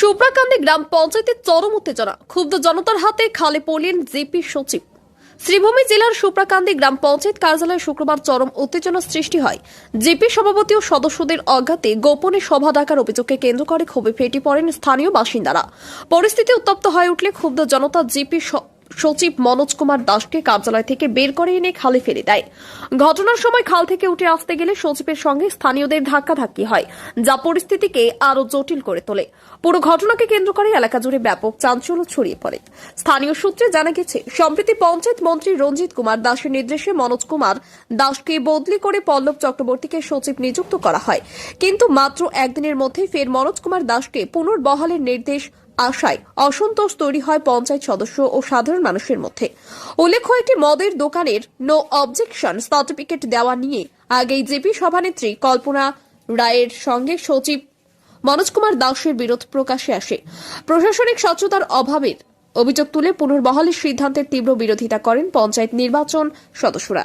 সুপ্রাকান্দি গ্রাম পঞ্চায়েতের চরম উত্তেজনা। ক্ষুব্ধ জনতার হাতে খালে পড়লেন জেপি সচিব। শ্রীভূমি জেলার সুপ্রাকান্দি গ্রাম পঞ্চায়েত কার্যালয়ে শুক্রবার চরম উত্তেজনা সৃষ্টি হয়। জেপি সভাপতি ও সদস্যদের অজ্ঞাতে গোপনে সভা ডাকার অভিযোগকে কেন্দ্র করে ক্ষোভে ফেটে পড়েন স্থানীয় বাসিন্দারা। পরিস্থিতি উত্তপ্ত হয়ে উঠলে ক্ষুব্ধ জনতা জেপি সচিব মনোজ কুমার দাসকে কার্যালয় থেকে বের করে এনে খালে ফেলে দেয়। ঘটনার সময় খাল থেকে উঠে আসতে গেলে সচিবের সঙ্গে স্থানীয়দের ধাক্কাধাক্কি হয়, যা পরিস্থিতিকে আরও জটিল করে তোলে। পুরো ঘটনাকে কেন্দ্র করে এলাকা জুড়ে ব্যাপক চাঞ্চল্য ছড়িয়ে পড়ে। স্থানীয় সূত্রে জানা গেছে, সম্প্রতি পঞ্চায়েত মন্ত্রী রঞ্জিত কুমার দাসের নির্দেশে মনোজ কুমার দাসকে বদলি করে পল্লব চক্রবর্তীকে সচিব নিযুক্ত করা হয়। কিন্তু মাত্র একদিনের মধ্যে ফের মনোজ কুমার দাসকে পুনর্বহালের নির্দেশ আশায় অসন্তোষ তৈরি হয় পঞ্চায়েত সদস্য ও সাধারণ মানুষের মধ্যে। উল্লেখ্য, একটি মদের দোকানের নো অবজেকশন সার্টিফিকেট দেওয়া নিয়ে আগেই জেপি সভানেত্রী কল্পনা রায়ের সঙ্গে সচিব মনোজ কুমার দাসের বিরোধ প্রকাশে আসে। প্রশাসনিক স্বচ্ছতার অভাবের অভিযোগ তুলে পুনর্বহালের সিদ্ধান্তের তীব্র বিরোধিতা করেন পঞ্চায়েত নির্বাচন সদস্যরা।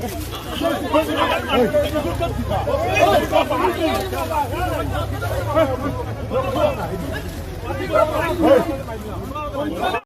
Oh, my God.